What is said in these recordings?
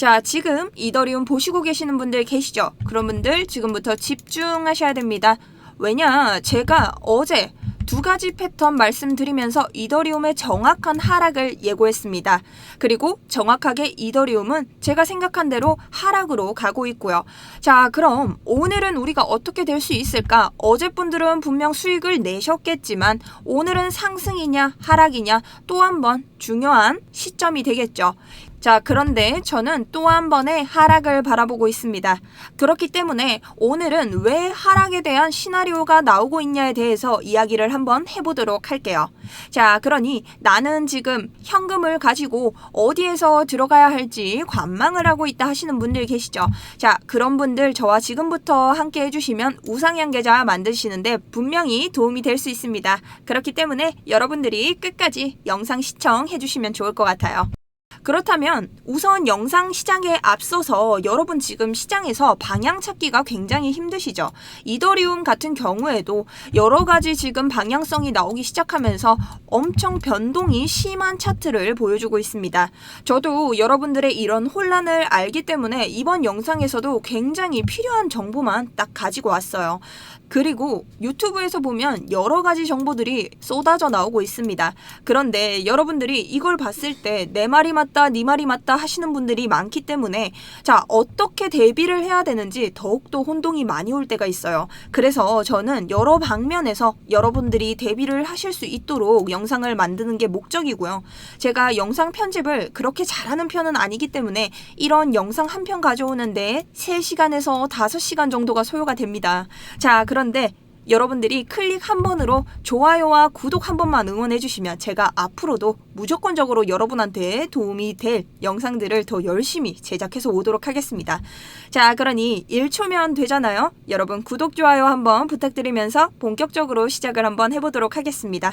자, 지금 이더리움 보시고 계시는 분들 계시죠? 그런 분들 지금부터 집중하셔야 됩니다. 왜냐, 제가 어제 두 가지 패턴 말씀드리면서 이더리움의 정확한 하락을 예고했습니다. 그리고 정확하게 이더리움은 제가 생각한 대로 하락으로 가고 있고요. 자, 그럼 오늘은 우리가 어떻게 될 수 있을까? 어제 분들은 분명 수익을 내셨겠지만 오늘은 상승이냐 하락이냐 또 한 번 중요한 시점이 되겠죠. 자, 그런데 저는 또 한 번의 하락을 바라보고 있습니다. 그렇기 때문에 오늘은 왜 하락에 대한 시나리오가 나오고 있냐에 대해서 이야기를 한번 해보도록 할게요. 자, 그러니 나는 지금 현금을 가지고 어디에서 들어가야 할지 관망을 하고 있다 하시는 분들 계시죠? 자, 그런 분들 저와 지금부터 함께 해주시면 우상향 계좌 만드시는데 분명히 도움이 될 수 있습니다. 그렇기 때문에 여러분들이 끝까지 영상 시청해주시면 좋을 것 같아요. 그렇다면 우선 영상 시장에 앞서서 여러분 지금 시장에서 방향 찾기가 굉장히 힘드시죠. 이더리움 같은 경우에도 여러 가지 지금 방향성이 나오기 시작하면서 엄청 변동이 심한 차트를 보여주고 있습니다. 저도 여러분들의 이런 혼란을 알기 때문에 이번 영상에서도 굉장히 필요한 정보만 딱 가지고 왔어요. 그리고 유튜브에서 보면 여러 가지 정보들이 쏟아져 나오고 있습니다. 그런데 여러분들이 이걸 봤을 때 내 말이 맞다, 네 말이 맞다 하시는 분들이 많기 때문에 자, 어떻게 대비를 해야 되는지 더욱더 혼동이 많이 올 때가 있어요. 그래서 저는 여러 방면에서 여러분들이 대비를 하실 수 있도록 영상을 만드는 게 목적이고요. 제가 영상 편집을 그렇게 잘하는 편은 아니기 때문에 이런 영상 한 편 가져오는데 3시간에서 5시간 정도가 소요가 됩니다. 자, 그 런데 여러분들이 클릭 한 번으로 좋아요와 구독 한 번만 응원해 주시면 제가 앞으로도 무조건적으로 여러분한테 도움이 될 영상들을 더 열심히 제작해서 오도록 하겠습니다. 자, 그러니 1초면 되잖아요. 여러분 구독, 좋아요 한번 부탁드리면서 본격적으로 시작을 한번 해보도록 하겠습니다.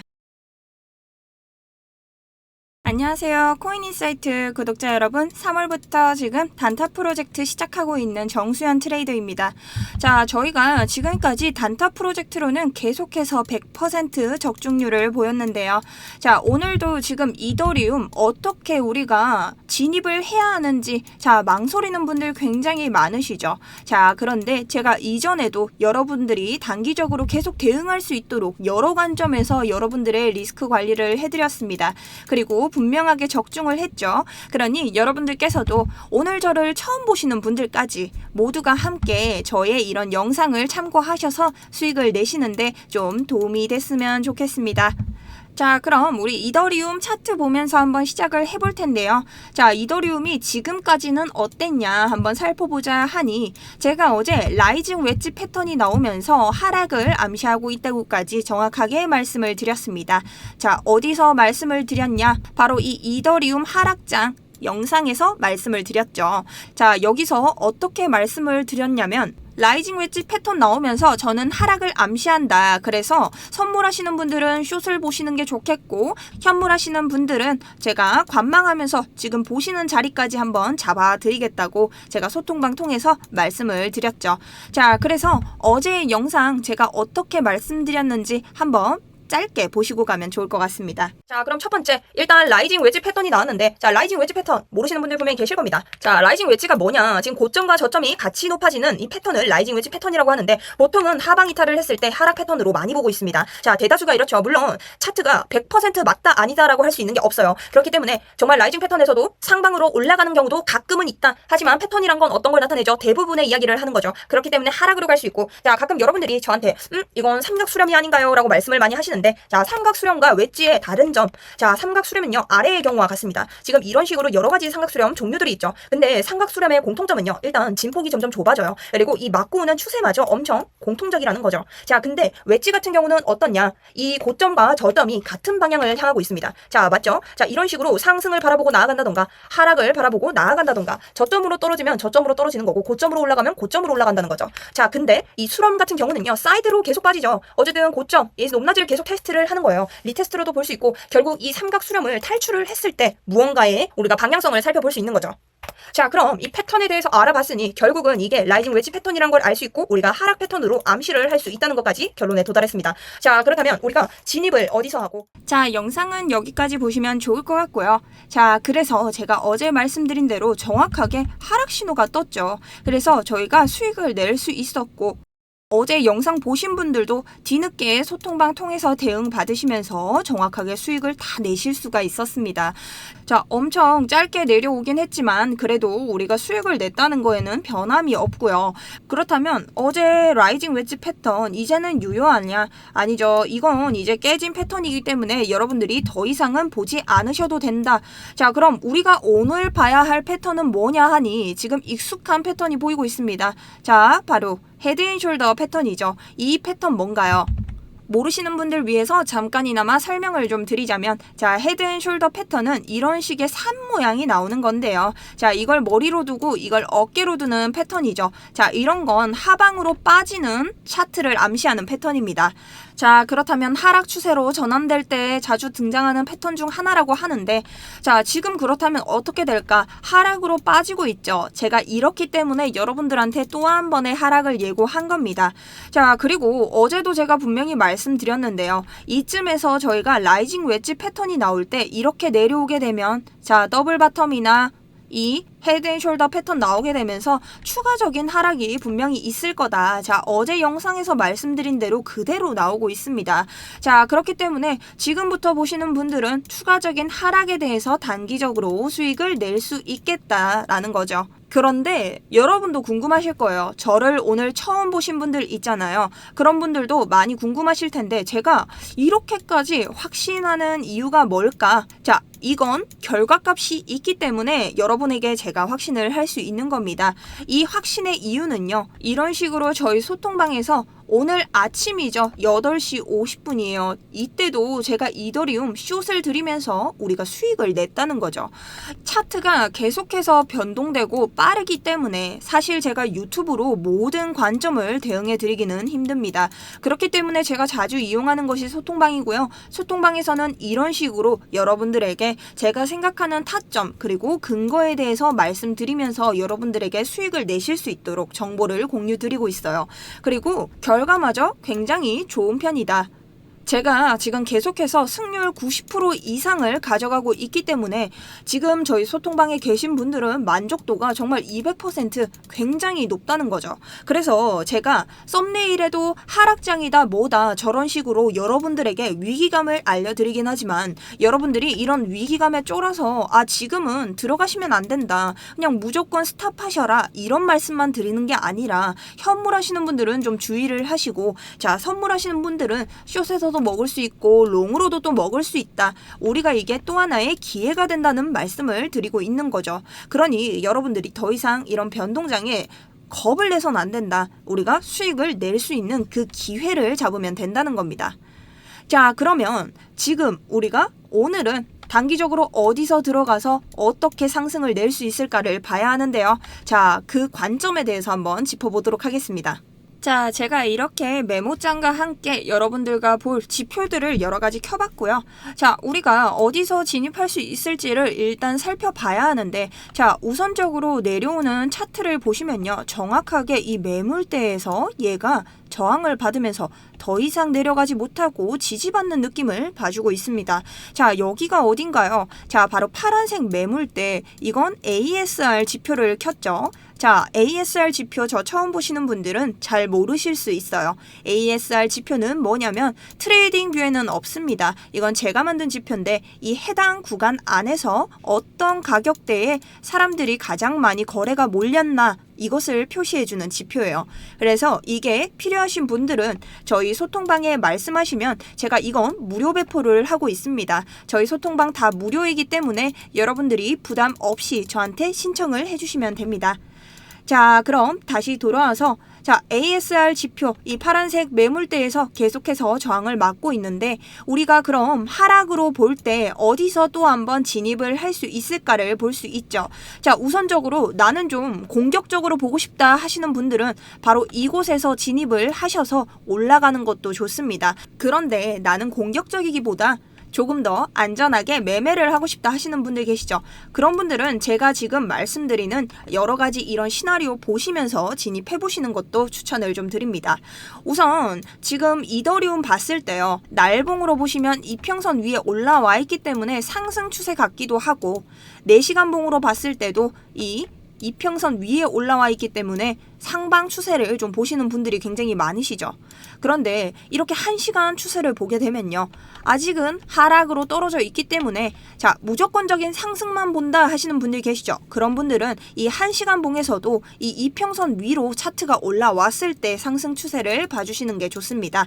안녕하세요. 코인인사이트 구독자 여러분. 3월부터 지금 단타 프로젝트 시작하고 있는 정수현 트레이더입니다. 자, 저희가 지금까지 단타 프로젝트로는 계속해서 100% 적중률을 보였는데요. 자, 오늘도 지금 이더리움 어떻게 우리가 진입을 해야 하는지 자, 망설이는 분들 굉장히 많으시죠. 자, 그런데 제가 이전에도 여러분들이 단기적으로 계속 대응할 수 있도록 여러 관점에서 여러분들의 리스크 관리를 해드렸습니다. 그리고 분명 하게 적중을 했죠. 그러니 여러분들께서도 오늘 저를 처음 보시는 분들까지 모두가 함께 저의 이런 영상을 참고하셔서 수익을 내시는데 좀 도움이 됐으면 좋겠습니다. 자, 그럼 우리 이더리움 차트 보면서 한번 시작을 해볼 텐데요. 자, 이더리움이 지금까지는 어땠냐 한번 살펴보자 하니 제가 어제 라이징 웨지 패턴이 나오면서 하락을 암시하고 있다고까지 정확하게 말씀을 드렸습니다. 자, 어디서 말씀을 드렸냐? 바로 이 이더리움 하락장 영상에서 말씀을 드렸죠. 자, 여기서 어떻게 말씀을 드렸냐면 라이징 웨지 패턴 나오면서 저는 하락을 암시한다. 그래서 선물하시는 분들은 숏을 보시는 게 좋겠고 현물하시는 분들은 제가 관망하면서 지금 보시는 자리까지 한번 잡아드리겠다고 제가 소통방 통해서 말씀을 드렸죠. 자, 그래서 어제 영상 제가 어떻게 말씀드렸는지 한번 짧게 보시고 가면 좋을 것 같습니다. 자, 그럼 첫 번째, 일단 라이징 웨지 패턴이 나왔는데, 자, 라이징 웨지 패턴 모르시는 분들 분명히 계실 겁니다. 자, 라이징 웨지가 뭐냐? 지금 고점과 저점이 같이 높아지는 이 패턴을 라이징 웨지 패턴이라고 하는데, 보통은 하방 이탈을 했을 때 하락 패턴으로 많이 보고 있습니다. 자, 대다수가 이렇죠. 물론 차트가 100% 맞다 아니다라고 할 수 있는 게 없어요. 그렇기 때문에 정말 라이징 패턴에서도 상방으로 올라가는 경우도 가끔은 있다. 하지만 패턴이란 건 어떤 걸 나타내죠? 대부분의 이야기를 하는 거죠. 그렇기 때문에 하락으로 갈 수 있고, 자, 가끔 여러분들이 저한테 음, 이건 삼각 수렴이 아닌가요? 라고 말씀을 많이 하시는 데, 자, 삼각 수렴과 웨지의 다른 점. 자, 삼각 수렴은요, 아래의 경우와 같습니다. 지금 이런 식으로 여러 가지 삼각 수렴 종류들이 있죠. 근데 삼각 수렴의 공통점은요, 일단 진폭이 점점 좁아져요. 그리고 이 막고 오는 추세마저 엄청 공통적이라는 거죠. 자, 근데 웨지 같은 경우는 어떻냐? 이 고점과 저점이 같은 방향을 향하고 있습니다. 자, 맞죠? 자, 이런 식으로 상승을 바라보고 나아간다던가, 하락을 바라보고 나아간다던가, 저점으로 떨어지면 저점으로 떨어지는 거고, 고점으로 올라가면 고점으로 올라간다는 거죠. 자, 근데 이 수렴 같은 경우는요, 사이드로 계속 빠지죠. 어쨌든 고점, 이 높낮이를 계속 테스트를 하는 거예요. 리테스트로도 볼 수 있고, 결국 이 삼각 수렴을 탈출을 했을 때 무언가의 우리가 방향성을 살펴볼 수 있는 거죠. 자, 그럼 이 패턴에 대해서 알아봤으니 결국은 이게 라이징 웨지 패턴이란 걸 알 수 있고 우리가 하락 패턴으로 암시를 할 수 있다는 것까지 결론에 도달했습니다. 자, 그렇다면 우리가 진입을 어디서 하고? 자, 영상은 여기까지 보시면 좋을 것 같고요. 자, 그래서 제가 어제 말씀드린 대로 정확하게 하락 신호가 떴죠. 그래서 저희가 수익을 낼 수 있었고 어제 영상 보신 분들도 뒤늦게 소통방 통해서 대응 받으시면서 정확하게 수익을 다 내실 수가 있었습니다. 자, 엄청 짧게 내려오긴 했지만 그래도 우리가 수익을 냈다는 거에는 변함이 없고요. 그렇다면 어제 라이징 웨지 패턴 이제는 유효하냐? 아니죠. 이건 이제 깨진 패턴이기 때문에 여러분들이 더 이상은 보지 않으셔도 된다. 자, 그럼 우리가 오늘 봐야 할 패턴은 뭐냐 하니 지금 익숙한 패턴이 보이고 있습니다. 자, 바로 헤드앤숄더 패턴이죠. 이 패턴 뭔가요? 모르시는 분들 위해서 잠깐이나마 설명을 좀 드리자면 자 헤드앤숄더 패턴은 이런 식의 산 모양이 나오는 건데요 자 이걸 머리로 두고 이걸 어깨로 두는 패턴이죠 자 이런 건 하방으로 빠지는 차트를 암시하는 패턴입니다 자, 그렇다면 하락 추세로 전환될 때 자주 등장하는 패턴 중 하나라고 하는데, 자, 지금 그렇다면 어떻게 될까? 하락으로 빠지고 있죠. 제가 이렇기 때문에 여러분들한테 또 한 번의 하락을 예고한 겁니다. 자, 그리고 어제도 제가 분명히 말씀드렸는데요. 이쯤에서 저희가 라이징 웨지 패턴이 나올 때 이렇게 내려오게 되면, 자, 더블 바텀이나 이 헤드앤숄더 패턴 나오게 되면서 추가적인 하락이 분명히 있을 거다. 자, 어제 영상에서 말씀드린 대로 그대로 나오고 있습니다. 자, 그렇기 때문에 지금부터 보시는 분들은 추가적인 하락에 대해서 단기적으로 수익을 낼 수 있겠다라는 거죠. 그런데 여러분도 궁금하실 거예요. 저를 오늘 처음 보신 분들 있잖아요. 그런 분들도 많이 궁금하실 텐데 제가 이렇게까지 확신하는 이유가 뭘까? 자, 이건 결과값이 있기 때문에 여러분에게 제가 확신을 할 수 있는 겁니다. 이 확신의 이유는요. 이런 식으로 저희 소통방에서 오늘 아침이죠. 8시 50분이에요. 이때도 제가 이더리움 숏을 들이면서 우리가 수익을 냈다는 거죠. 차트가 계속해서 변동되고 빠르기 때문에 사실 제가 유튜브로 모든 관점을 대응해 드리기는 힘듭니다. 그렇기 때문에 제가 자주 이용하는 것이 소통방이고요. 소통방에서는 이런 식으로 여러분들에게 제가 생각하는 타점 그리고 근거에 대해서 말씀드리면서 여러분들에게 수익을 내실 수 있도록 정보를 공유 드리고 있어요. 그리고 결 결과마저 굉장히 좋은 편이다. 제가 지금 계속해서 승률 90% 이상을 가져가고 있기 때문에 지금 저희 소통방에 계신 분들은 만족도가 정말 200% 굉장히 높다는 거죠. 그래서 제가 썸네일에도 하락장이다 뭐다 저런 식으로 여러분들에게 위기감을 알려드리긴 하지만 여러분들이 이런 위기감에 쫄아서 아 지금은 들어가시면 안 된다. 그냥 무조건 스탑하셔라 이런 말씀만 드리는 게 아니라 현물하시는 분들은 좀 주의를 하시고 자 선물하시는 분들은 숏에서도 롱으로도 먹을 수 있고 롱으로도 또 먹을 수 있다. 우리가 이게 또 하나의 기회가 된다는 말씀을 드리고 있는 거죠. 그러니 여러분들이 더 이상 이런 변동장에 겁을 내선 안 된다. 우리가 수익을 낼 수 있는 그 기회를 잡으면 된다는 겁니다. 자, 그러면 지금 우리가 오늘은 단기적으로 어디서 들어가서 어떻게 상승을 낼 수 있을까를 봐야 하는데요. 자, 그 관점에 대해서 한번 짚어보도록 하겠습니다. 자, 제가 이렇게 메모장과 함께 여러분들과 볼 지표들을 여러 가지 켜봤고요. 자, 우리가 어디서 진입할 수 있을지를 일단 살펴봐야 하는데, 자, 우선적으로 내려오는 차트를 보시면요. 정확하게 이 매물대에서 얘가 저항을 받으면서 더 이상 내려가지 못하고 지지받는 느낌을 봐주고 있습니다. 자, 여기가 어딘가요? 자, 바로 파란색 매물대. 이건 ASR 지표를 켰죠. 자, ASR 지표 저 처음 보시는 분들은 잘 모르실 수 있어요. ASR 지표는 뭐냐면 트레이딩 뷰에는 없습니다. 이건 제가 만든 지표인데 이 해당 구간 안에서 어떤 가격대에 사람들이 가장 많이 거래가 몰렸나 이것을 표시해주는 지표예요. 그래서 이게 필요하신 분들은 저희 소통방에 말씀하시면 제가 이건 무료 배포를 하고 있습니다. 저희 소통방 다 무료이기 때문에 여러분들이 부담 없이 저한테 신청을 해주시면 됩니다. 자, 그럼 다시 돌아와서 자, ASR 지표, 이 파란색 매물대에서 계속해서 저항을 막고 있는데 우리가 그럼 하락으로 볼 때 어디서 또 한번 진입을 할 수 있을까를 볼 수 있죠. 자, 우선적으로 나는 좀 공격적으로 보고 싶다 하시는 분들은 바로 이곳에서 진입을 하셔서 올라가는 것도 좋습니다. 그런데 나는 공격적이기보다 조금 더 안전하게 매매를 하고 싶다 하시는 분들 계시죠. 그런 분들은 제가 지금 말씀드리는 여러 가지 이런 시나리오 보시면서 진입해 보시는 것도 추천을 좀 드립니다. 우선 지금 이더리움 봤을 때요. 날봉으로 보시면 이평선 위에 올라와 있기 때문에 상승 추세 같기도 하고 4시간 봉으로 봤을 때도 이 이평선 위에 올라와 있기 때문에 상방 추세를 좀 보시는 분들이 굉장히 많으시죠. 그런데 이렇게 한 시간 추세를 보게 되면요. 아직은 하락으로 떨어져 있기 때문에 자, 무조건적인 상승만 본다 하시는 분들 계시죠. 그런 분들은 이한 시간 봉에서도 이 이평선 위로 차트가 올라왔을 때 상승 추세를 봐주시는 게 좋습니다.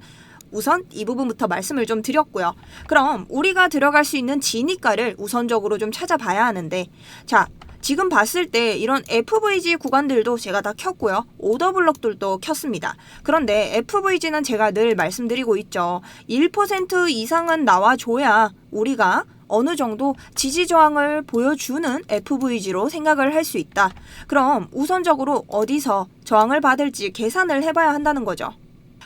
우선 이 부분부터 말씀을 좀 드렸고요. 그럼 우리가 들어갈 수 있는 진입가를 우선적으로 좀 찾아봐야 하는데 자, 지금 봤을 때 이런 FVG 구간들도 제가 다 켰고요. 오더블럭들도 켰습니다. 그런데 FVG는 제가 늘 말씀드리고 있죠. 1% 이상은 나와줘야 우리가 어느 정도 지지 저항을 보여주는 FVG로 생각을 할 수 있다. 그럼 우선적으로 어디서 저항을 받을지 계산을 해봐야 한다는 거죠.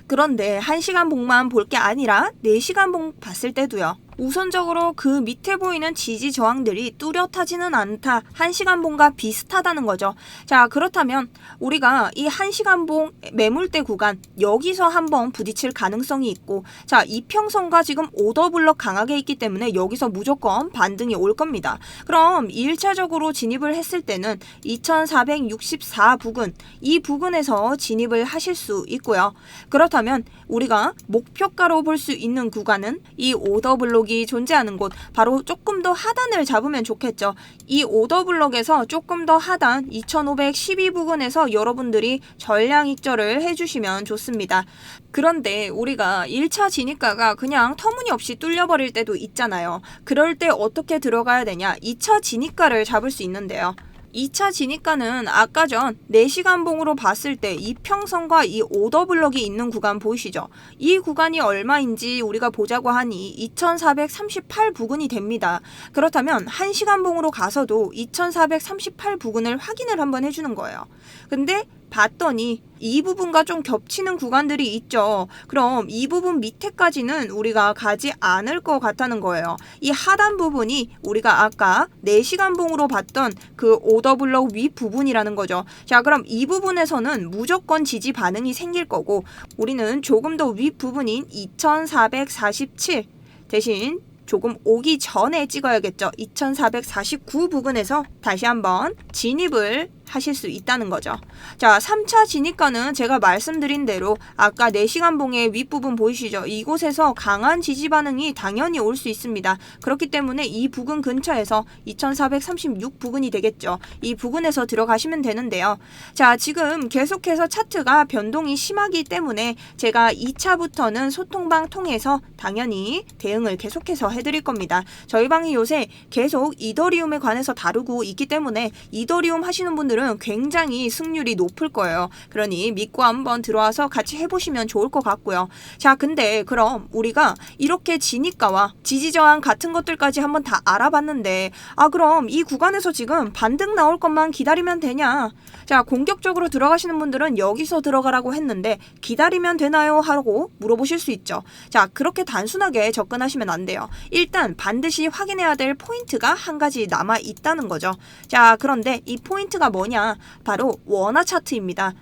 그런데 1시간 봉만 볼 게 아니라 4시간 봉 봤을 때도요. 우선적으로 그 밑에 보이는 지지 저항들이 뚜렷하지는 않다. 1시간 봉과 비슷하다는 거죠. 자, 그렇다면 우리가 이 1시간 봉 매물대 구간 여기서 한번 부딪힐 가능성이 있고 자, 이평선과 지금 오더블럭 강하게 있기 때문에 여기서 무조건 반등이 올 겁니다. 그럼 1차적으로 진입을 했을 때는 2464 부근 이 부근에서 진입을 하실 수 있고요. 그렇다면 우리가 목표가로 볼 수 있는 구간은 이 오더블 록이 존재하는 곳 바로 조금 더 하단을 잡으면 좋겠죠. 이 오더블록에서 조금 더 하단 2512 부근에서 여러분들이 전량 익절을 해주시면 좋습니다. 그런데 우리가 1차 진입가가 그냥 터무니없이 뚫려버릴 때도 있잖아요. 그럴 때 어떻게 들어가야 되냐? 2차 진입가를 잡을 수 있는데요. 2차 진입가는 아까 전 4시간 봉으로 봤을 때 이 평선과 이 오더블럭이 있는 구간 보이시죠? 이 구간이 얼마인지 우리가 보자고 하니 2438 부근이 됩니다. 그렇다면 1시간 봉으로 가서도 2438 부근을 확인을 한번 해주는 거예요. 근데 봤더니 이 부분과 좀 겹치는 구간들이 있죠. 그럼 이 부분 밑에까지는 우리가 가지 않을 것 같다는 거예요. 이 하단 부분이 우리가 아까 4시간 봉으로 봤던 그 오더블럭 위 부분이라는 거죠. 자, 그럼 이 부분에서는 무조건 지지 반응이 생길 거고 우리는 조금 더위 부분인 2447 대신 조금 오기 전에 찍어야겠죠. 2449 부근에서 다시 한번 진입을 하실 수 있다는 거죠. 자, 3차 진입가는 제가 말씀드린 대로 아까 4시간 봉의 윗부분 보이시죠? 이곳에서 강한 지지 반응이 당연히 올 수 있습니다. 그렇기 때문에 이 부근 근처에서 2436 부근이 되겠죠. 이 부근에서 들어가시면 되는데요. 자, 지금 계속해서 차트가 변동이 심하기 때문에 제가 2차부터는 소통방 통해서 당연히 대응을 계속해서 해드릴 겁니다. 저희 방이 요새 계속 이더리움에 관해서 다루고 있기 때문에 이더리움 하시는 분들 은 굉장히 승률이 높을 거예요. 그러니 믿고 한번 들어와서 같이 해보시면 좋을 것 같고요. 자, 근데 그럼 우리가 이렇게 진입가와 지지저항 같은 것들까지 한번 다 알아봤는데, 아, 그럼 이 구간에서 지금 반등 나올 것만 기다리면 되냐? 자, 공격적으로 들어가시는 분들은 여기서 들어가라고 했는데, 기다리면 되나요? 하고 물어보실 수 있죠. 자, 그렇게 단순하게 접근하시면 안 돼요. 일단 반드시 확인해야 될 포인트가 한 가지 남아 있다는 거죠. 자, 그런데 이 포인트가 뭐냐? 바로 원화 차트입니다.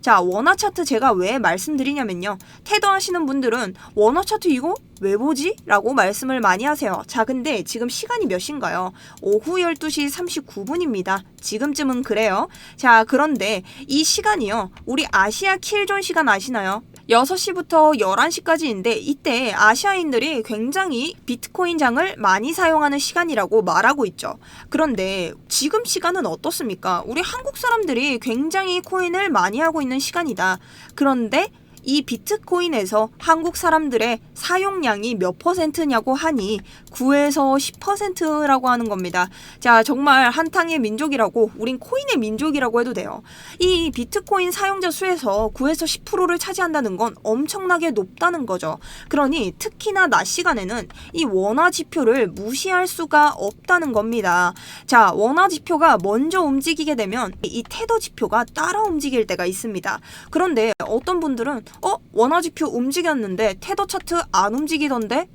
자, 원화 차트 제가 왜 말씀드리냐면요. 테더 하시는 분들은 원화 차트 이거 왜 보지? 라고 말씀을 많이 하세요. 자, 근데 지금 시간이 몇 시인가요? 오후 12시 39분입니다. 지금쯤은 그래요. 자, 그런데 이 시간이요. 우리 아시아 킬존 시간 아시나요? 6시부터 11시까지인데 이때 아시아인들이 굉장히 비트코인 장을 많이 사용하는 시간이라고 말하고 있죠. 그런데 지금 시간은 어떻습니까? 우리 한국 사람들이 굉장히 코인을 많이 하고 있는 시간이다. 그런데 이 비트코인에서 한국 사람들의 사용량이 몇 퍼센트냐고 하니 9에서 10%라고 하는 겁니다. 자, 정말 한탕의 민족이라고, 우린 코인의 민족이라고 해도 돼요. 이 비트코인 사용자 수에서 9에서 10%를 차지한다는 건 엄청나게 높다는 거죠. 그러니 특히나 낮 시간에는 이 원화 지표를 무시할 수가 없다는 겁니다. 자, 원화 지표가 먼저 움직이게 되면 이 테더 지표가 따라 움직일 때가 있습니다. 그런데 어떤 분들은 어 원화 지표 움직였는데 테더 차트 안 움직이던데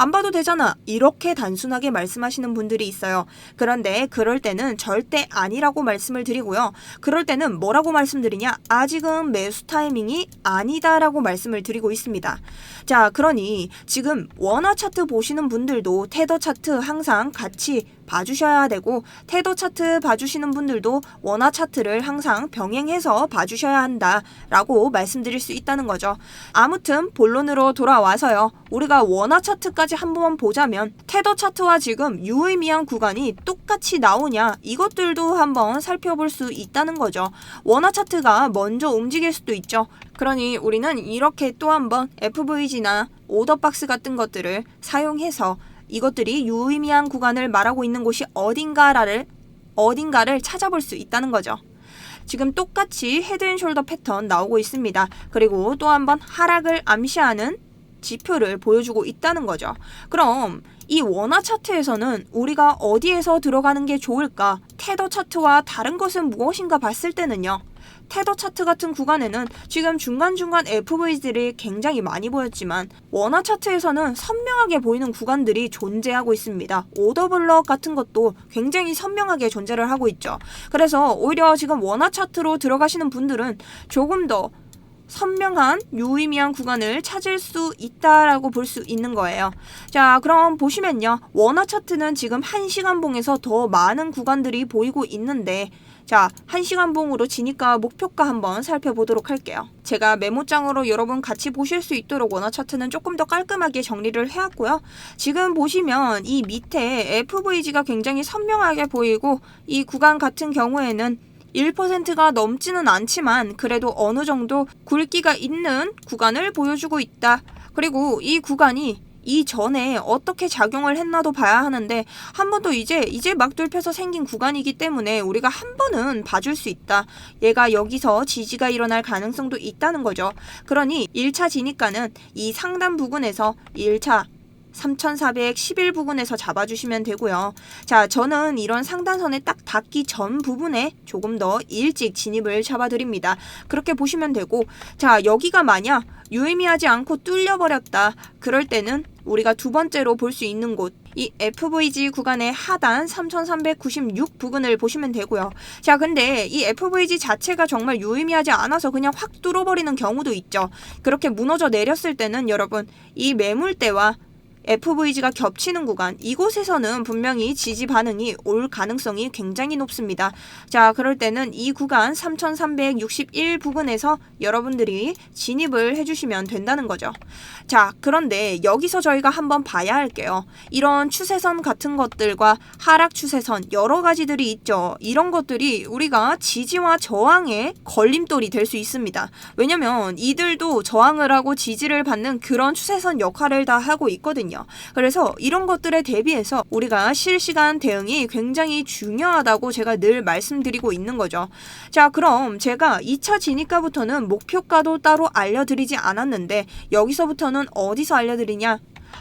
안 봐도 되잖아. 이렇게 단순하게 말씀하시는 분들이 있어요. 그런데 그럴 때는 절대 아니라고 말씀을 드리고요. 그럴 때는 뭐라고 말씀드리냐? 아직은 매수 타이밍이 아니다라고 말씀을 드리고 있습니다. 자, 그러니 지금 원화 차트 보시는 분들도 테더 차트 항상 같이 봐주셔야 되고 테더 차트 봐주시는 분들도 원화 차트를 항상 병행해서 봐주셔야 한다라고 말씀드릴 수 있다는 거죠. 아무튼 본론으로 돌아와서요. 우리가 원화 차트까지 한번 보자면 테더 차트와 지금 유의미한 구간이 똑같이 나오냐 이것들도 한번 살펴볼 수 있다는 거죠. 원화 차트가 먼저 움직일 수도 있죠. 그러니 우리는 이렇게 또 한번 FVG나 오더박스 같은 것들을 사용해서 이것들이 유의미한 구간을 말하고 있는 곳이 어딘가를 어딘가를 찾아볼 수 있다는 거죠. 지금 똑같이 헤드앤숄더 패턴 나오고 있습니다. 그리고 또 한 번 하락을 암시하는 지표를 보여주고 있다는 거죠. 그럼 이 원화 차트에서는 우리가 어디에서 들어가는 게 좋을까? 테더 차트와 다른 것은 무엇인가 봤을 때는요. 테더 차트 같은 구간에는 지금 중간중간 FV들이 굉장히 많이 보였지만 원화 차트에서는 선명하게 보이는 구간들이 존재하고 있습니다. 오더블럭 같은 것도 굉장히 선명하게 존재를 하고 있죠. 그래서 오히려 지금 원화 차트로 들어가시는 분들은 조금 더 선명한 유의미한 구간을 찾을 수 있다라고 볼 수 있는 거예요. 자, 그럼 보시면요. 원화 차트는 지금 1시간 봉에서 더 많은 구간들이 보이고 있는데 자, 1시간 봉으로 지니까 목표가 한번 살펴보도록 할게요. 제가 메모장으로 여러분 같이 보실 수 있도록 원화 차트는 조금 더 깔끔하게 정리를 해왔고요. 지금 보시면 이 밑에 FVG가 굉장히 선명하게 보이고 이 구간 같은 경우에는 1%가 넘지는 않지만 그래도 어느 정도 굵기가 있는 구간을 보여주고 있다. 그리고 이 구간이 이전에 어떻게 작용을 했나도 봐야 하는데 한 번도 이제 이제 막 뚫혀서 생긴 구간이기 때문에 우리가 한 번은 봐줄 수 있다. 얘가 여기서 지지가 일어날 가능성도 있다는 거죠. 그러니 1차 지니까는 이 상단 부근에서 1차 3411 부분에서 잡아주시면 되고요. 자, 저는 이런 상단선에 딱 닿기 전 부분에 조금 더 일찍 진입을 잡아드립니다. 그렇게 보시면 되고, 자, 여기가 만약 유의미하지 않고 뚫려버렸다. 그럴 때는 우리가 두 번째로 볼 수 있는 곳, 이 FVG 구간의 하단 3396 부근을 보시면 되고요. 자, 근데 이 FVG 자체가 정말 유의미하지 않아서 그냥 확 뚫어버리는 경우도 있죠. 그렇게 무너져 내렸을 때는 여러분, 이 매물대와 FVG가 겹치는 구간 이곳에서는 분명히 지지 반응이 올 가능성이 굉장히 높습니다. 자 그럴 때는 이 구간 3361 부근에서 여러분들이 진입을 해주시면 된다는 거죠. 자 그런데 여기서 저희가 한번 봐야 할게요. 이런 추세선 같은 것들과 하락 추세선 여러 가지들이 있죠. 이런 것들이 우리가 지지와 저항의 걸림돌이 될 수 있습니다. 왜냐면 이들도 저항을 하고 지지를 받는 그런 추세선 역할을 다 하고 있거든요. 있거든요. 그래서 이런 것들에 대비해서 우리가 실시간 대응이 굉장히 중요하다고 제가 늘 말씀드리고 있는 거죠. 자, 그럼 제가 2차 진입가부터는 목표가도 따로 알려드리지 않았는데 여기서부터는 어디서 알려드리냐?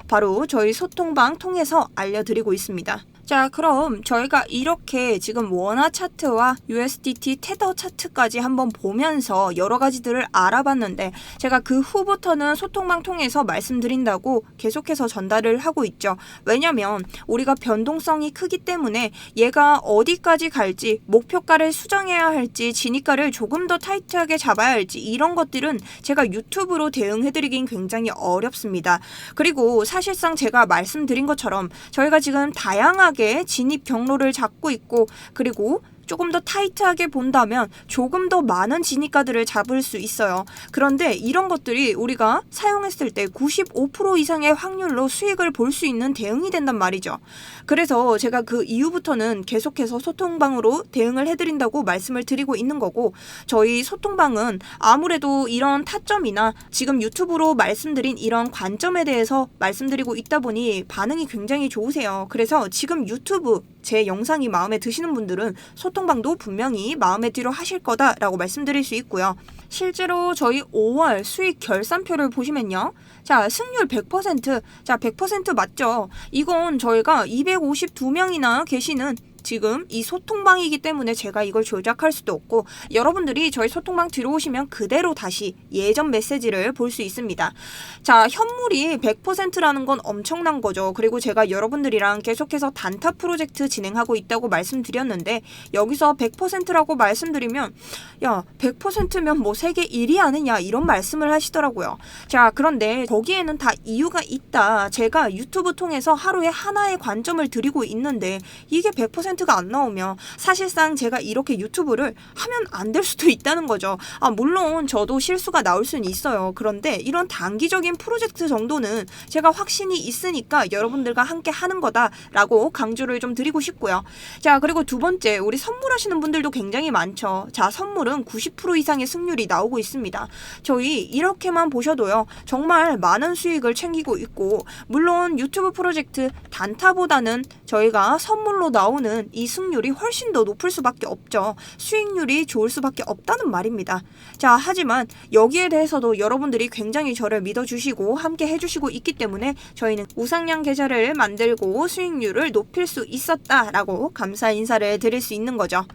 바로 저희 소통방 통해서 알려드리고 있습니다. 자, 그럼 저희가 이렇게 지금 원화 차트와 USDT 테더 차트까지 한번 보면서 여러 가지들을 알아봤는데 제가 그 후부터는 소통방 통해서 말씀드린다고 계속해서 전달을 하고 있죠. 왜냐면 우리가 변동성이 크기 때문에 얘가 어디까지 갈지 목표가를 수정해야 할지 진입가를 조금 더 타이트하게 잡아야 할지 이런 것들은 제가 유튜브로 대응해드리긴 굉장히 어렵습니다. 그리고 사실상 제가 말씀드린 것처럼 저희가 지금 다양하게 다양하게 진입 경로를 잡고 있고 그리고 조금 더 타이트하게 본다면 조금 더 많은 진입가들을 잡을 수 있어요. 그런데 이런 것들이 우리가 사용했을 때 95% 이상의 확률로 수익을 볼 수 있는 대응이 된단 말이죠. 그래서 제가 그 이후부터는 계속해서 소통방으로 대응을 해드린다고 말씀을 드리고 있는 거고 저희 소통방은 아무래도 이런 타점이나 지금 유튜브로 말씀드린 이런 관점에 대해서 말씀드리고 있다 보니 반응이 굉장히 좋으세요. 그래서 지금 유튜브 제 영상이 마음에 드시는 분들은 소통 방도 분명히 마음에 들어 하실 거다라고 말씀드릴 수 있고요. 실제로 저희 5월 수익 결산표를 보시면요. 자, 승률 100%. 자, 100% 맞죠? 이건 저희가 252명이나 계시는 지금 이 소통방이기 때문에 제가 이걸 조작할 수도 없고 여러분들이 저희 소통방 들어오시면 그대로 다시 예전 메시지를 볼 수 있습니다. 자, 현물이 100%라는 건 엄청난 거죠. 그리고 제가 여러분들이랑 계속해서 단타 프로젝트 진행하고 있다고 말씀드렸는데 여기서 100%라고 말씀드리면 야, 100%면 뭐 세계 1위 아느냐 이런 말씀을 하시더라고요. 자, 그런데 거기에는 다 이유가 있다. 제가 유튜브 통해서 하루에 하나의 관점을 드리고 있는데 이게 100%가 안 나오면 사실상 제가 이렇게 유튜브를 하면 안 될 수도 있다는 거죠. 아, 물론 저도 실수가 나올 수는 있어요. 그런데 이런 단기적인 프로젝트 정도는 제가 확신이 있으니까 여러분들과 함께 하는 거다라고 강조를 좀 드리고 싶고요. 자, 그리고 두 번째, 우리 선물하시는 분들도 굉장히 많죠. 자, 선물은 90% 이상의 승률이 나오고 있습니다. 저희 이렇게만 보셔도요. 정말 많은 수익을 챙기고 있고 물론 유튜브 프로젝트 단타보다는 저희가 선물로 나오는 이 승률이 훨씬 더 높을 수밖에 없죠. 수익률이 좋을 수밖에 없다는 말입니다. 자, 하지만 여기에 대해서도 여러분들이 굉장히 저를 믿어주시고 함께 해주시고 있기 때문에 저희는 우상향 계좌를 만들고 수익률을 높일 수 있었다라고 감사 인사를 드릴 수 있는 거죠.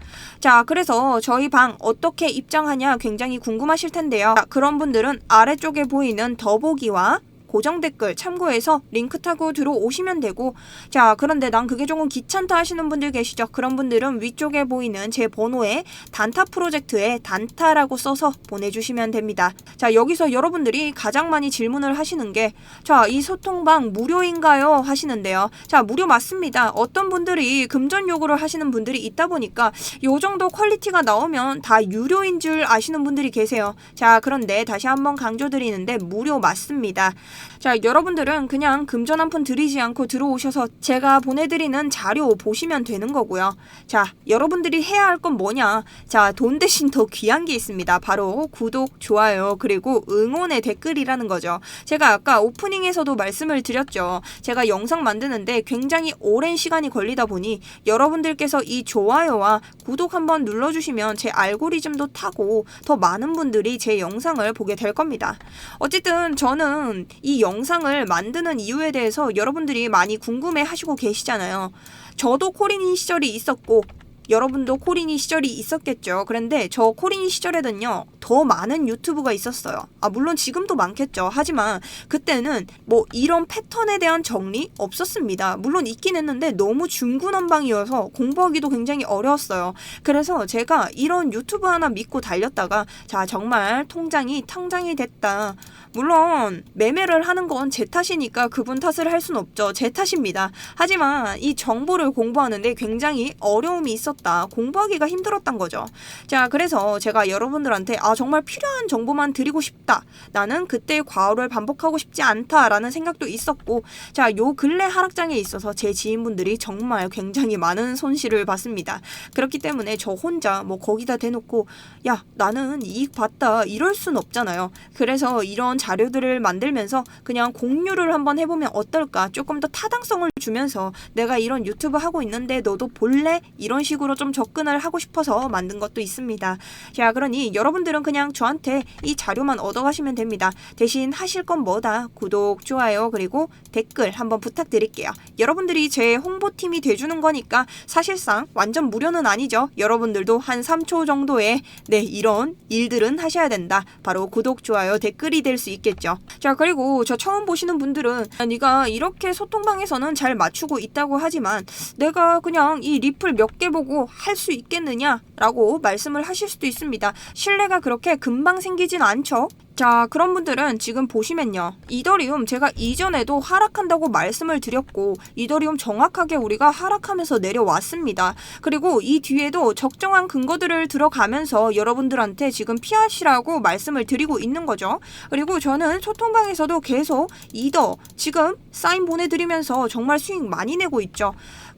자, 그래서 저희 방 어떻게 입장하냐 굉장히 궁금하실 텐데요. 자, 그런 분들은 아래쪽에 보이는 더보기와 고정 댓글 참고해서 링크 타고 들어오시면 되고. 자 그런데 난 그게 조금 귀찮다 하시는 분들 계시죠? 그런 분들은 위쪽에 보이는 제 번호에 단타 프로젝트에 단타라고 써서 보내주시면 됩니다. 자 여기서 여러분들이 가장 많이 질문을 하시는 게 자 이 소통방 무료인가요? 하시는데요. 자 무료 맞습니다. 어떤 분들이 금전 요구를 하시는 분들이 있다 보니까 요 정도 퀄리티가 나오면 다 유료인 줄 아시는 분들이 계세요. 자 그런데 다시 한번 강조드리는데 무료 맞습니다 자, 여러분들은 그냥 금전 한 푼 들이지 않고 들어오셔서 제가 보내드리는 자료 보시면 되는 거고요. 자, 여러분들이 해야 할 건 뭐냐? 자, 돈 대신 더 귀한 게 있습니다. 바로 구독, 좋아요, 그리고 응원의 댓글이라는 거죠. 제가 아까 오프닝에서도 말씀을 드렸죠. 제가 영상 만드는데 굉장히 오랜 시간이 걸리다 보니 여러분들께서 이 좋아요와 구독 한번 눌러주시면 제 알고리즘도 타고 더 많은 분들이 제 영상을 보게 될 겁니다. 어쨌든 저는 이 영상을 만드는 이유에 대해서 여러분들이 많이 궁금해 하시고 계시잖아요. 저도 코린인 시절이 있었고 여러분도 코린이 시절이 있었겠죠. 그런데 저 코린이 시절에는요, 더 많은 유튜브가 있었어요. 아, 물론 지금도 많겠죠. 하지만 그때는 뭐 이런 패턴에 대한 정리 없었습니다. 물론 있긴 했는데 너무 중구난방이어서 공부하기도 굉장히 어려웠어요. 그래서 제가 이런 유튜브 하나 믿고 달렸다가 자, 정말 통장이 탕장이 됐다. 물론 매매를 하는 건 제 탓이니까 그분 탓을 할 수는 없죠. 제 탓입니다. 하지만 이 정보를 공부하는데 굉장히 어려움이 있었다. 공부하기가 힘들었던 거죠. 자, 그래서 제가 여러분들한테 아 정말 필요한 정보만 드리고 싶다. 나는 그때의 과오를 반복하고 싶지 않다라는 생각도 있었고 자, 요 근래 하락장에 있어서 제 지인분들이 정말 굉장히 많은 손실을 봤습니다. 그렇기 때문에 저 혼자 뭐 거기다 대놓고 야, 나는 이익 봤다. 이럴 순 없잖아요. 그래서 이런 자료들을 만들면서 그냥 공유를 한번 해보면 어떨까? 조금 더 타당성을 주면서 내가 이런 유튜브 하고 있는데 너도 볼래? 이런 식으로 좀 접근을 하고 싶어서 만든 것도 있습니다. 자, 그러니 여러분들은 그냥 저한테 이 자료만 얻어가시면 됩니다. 대신 하실 건 뭐다? 구독, 좋아요, 그리고 댓글 한번 부탁드릴게요. 여러분들이 제 홍보팀이 돼주는 거니까 사실상 완전 무료는 아니죠. 여러분들도 한 3초 정도의 네, 이런 일들은 하셔야 된다. 바로 구독, 좋아요, 댓글이 될 수 있겠죠. 자, 그리고 저 처음 보시는 분들은 네가 이렇게 소통방에서는 잘 맞추고 있다고 하지만 내가 그냥 이 리플 몇 개 보고 할 수 있겠느냐라고 말씀을 하실 수도 있습니다. 신뢰가 그렇게 금방 생기진 않죠. 자, 그런 분들은 지금 보시면요. 이더리움 제가 이전에도 하락한다고 말씀을 드렸고, 이더리움 정확하게 우리가 하락하면서 내려왔습니다. 그리고 이 뒤에도 적정한 근거들을 들어가면서 여러분들한테 지금 피하시라고 말씀을 드리고 있는 거죠. 그리고 저는 소통방에서도 계속 이더 지금 사인 보내드리면서 정말 수익 많이 내고 있죠.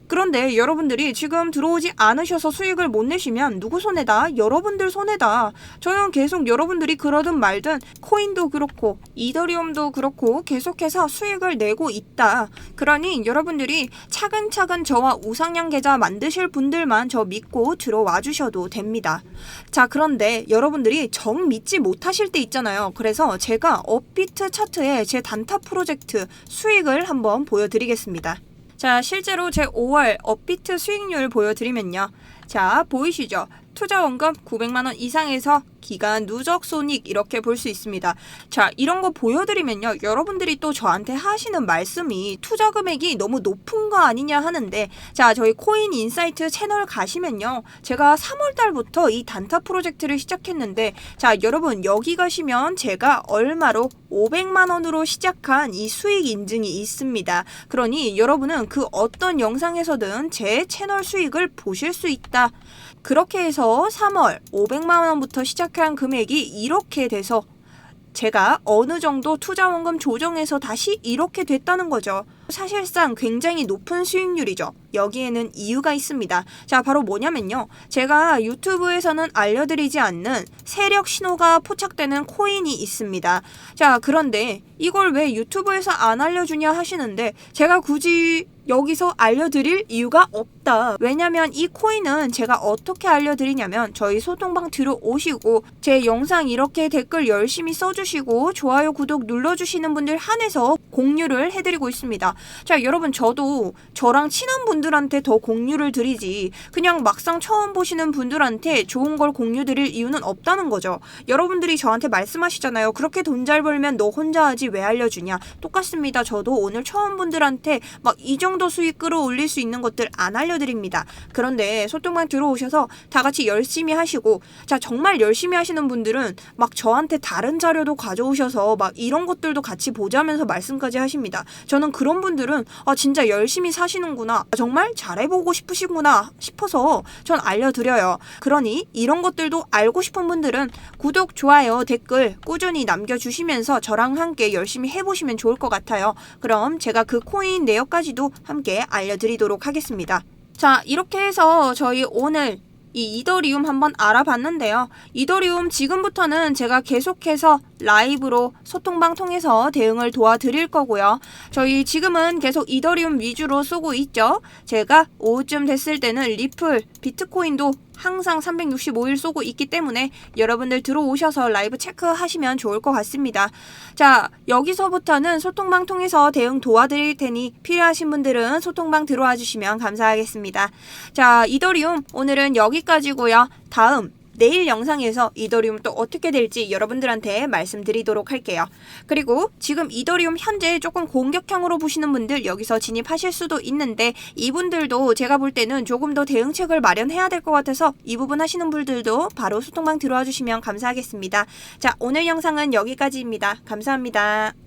그런데 여러분들이 지금 들어오지 않으셔서 수익을 못 내시면 누구 손해다? 여러분들 손해다. 저는 계속 여러분들이 그러든 말든 코인도 그렇고 이더리움도 그렇고 계속해서 수익을 내고 있다. 그러니 여러분들이 차근차근 저와 우상향 계좌 만드실 분들만 저 믿고 들어와 주셔도 됩니다. 자, 그런데 여러분들이 정 믿지 못하실 때 있잖아요. 그래서 제가 업비트 차트에 제 단타 프로젝트 수익을 한번 보여드리겠습니다. 자, 실제로 제 5월 업비트 수익률 보여드리면요. 자, 보이시죠? 투자 원금 900만 원 이상에서 기간 누적 손익 이렇게 볼 수 있습니다. 자, 이런 거 보여드리면요. 여러분들이 또 저한테 하시는 말씀이 투자 금액이 너무 높은 거 아니냐 하는데 자, 저희 코인 인사이트 채널 가시면요. 제가 3월 달부터 이 단타 프로젝트를 시작했는데 자, 여러분 여기 가시면 제가 얼마로 500만 원으로 시작한 이 수익 인증이 있습니다. 그러니 여러분은 그 어떤 영상에서든 제 채널 수익을 보실 수 있다. 그렇게 해서 3월 500만 원부터 시작한 금액이 이렇게 돼서 제가 어느 정도 투자 원금 조정해서 다시 이렇게 됐다는 거죠. 사실상 굉장히 높은 수익률이죠. 여기에는 이유가 있습니다. 자, 바로 뭐냐면요. 제가 유튜브에서는 알려드리지 않는 세력 신호가 포착되는 코인이 있습니다. 자, 그런데 이걸 왜 유튜브에서 안 알려주냐 하시는데 제가 굳이 여기서 알려드릴 이유가 없 다. 왜냐면 이 코인은 제가 어떻게 알려드리냐면 저희 소통방 들어오시고 제 영상 이렇게 댓글 열심히 써주시고 좋아요, 구독 눌러주시는 분들 한해서 공유를 해드리고 있습니다. 자, 여러분 저도 저랑 친한 분들한테 더 공유를 드리지 그냥 막상 처음 보시는 분들한테 좋은 걸 공유 드릴 이유는 없다는 거죠. 여러분들이 저한테 말씀하시잖아요. 그렇게 돈 잘 벌면 너 혼자 하지 왜 알려주냐. 똑같습니다. 저도 오늘 처음 분들한테 막 이 정도 수익 끌어올릴 수 있는 것들 안 알려 드립니다. 그런데 소통방 들어오셔서 다 같이 열심히 하시고 자 정말 열심히 하시는 분들은 막 저한테 다른 자료도 가져오셔서 막 이런 것들도 같이 보자면서 말씀까지 하십니다. 저는 그런 분들은 아 진짜 열심히 사시는구나 정말 잘해보고 싶으시구나 싶어서 전 알려드려요. 그러니 이런 것들도 알고 싶은 분들은 구독, 좋아요, 댓글 꾸준히 남겨주시면서 저랑 함께 열심히 해보시면 좋을 것 같아요. 그럼 제가 그 코인 내역까지도 함께 알려드리도록 하겠습니다. 자, 이렇게 해서 저희 오늘 이 이더리움 한번 알아봤는데요. 이더리움 지금부터는 제가 계속해서 라이브로 소통방 통해서 대응을 도와드릴 거고요. 저희 지금은 계속 이더리움 위주로 쏘고 있죠. 제가 오후쯤 됐을 때는 리플, 비트코인도 항상 365일 쏘고 있기 때문에 여러분들 들어오셔서 라이브 체크하시면 좋을 것 같습니다. 자, 여기서부터는 소통방 통해서 대응 도와드릴 테니 필요하신 분들은 소통방 들어와 주시면 감사하겠습니다. 자, 이더리움 오늘은 여기까지고요. 다음 내일 영상에서 이더리움 또 어떻게 될지 여러분들한테 말씀드리도록 할게요. 그리고 지금 이더리움 현재 조금 공격형으로 보시는 분들 여기서 진입하실 수도 있는데 이분들도 제가 볼 때는 조금 더 대응책을 마련해야 될 것 같아서 이 부분 하시는 분들도 바로 소통방 들어와 주시면 감사하겠습니다. 자, 오늘 영상은 여기까지입니다. 감사합니다.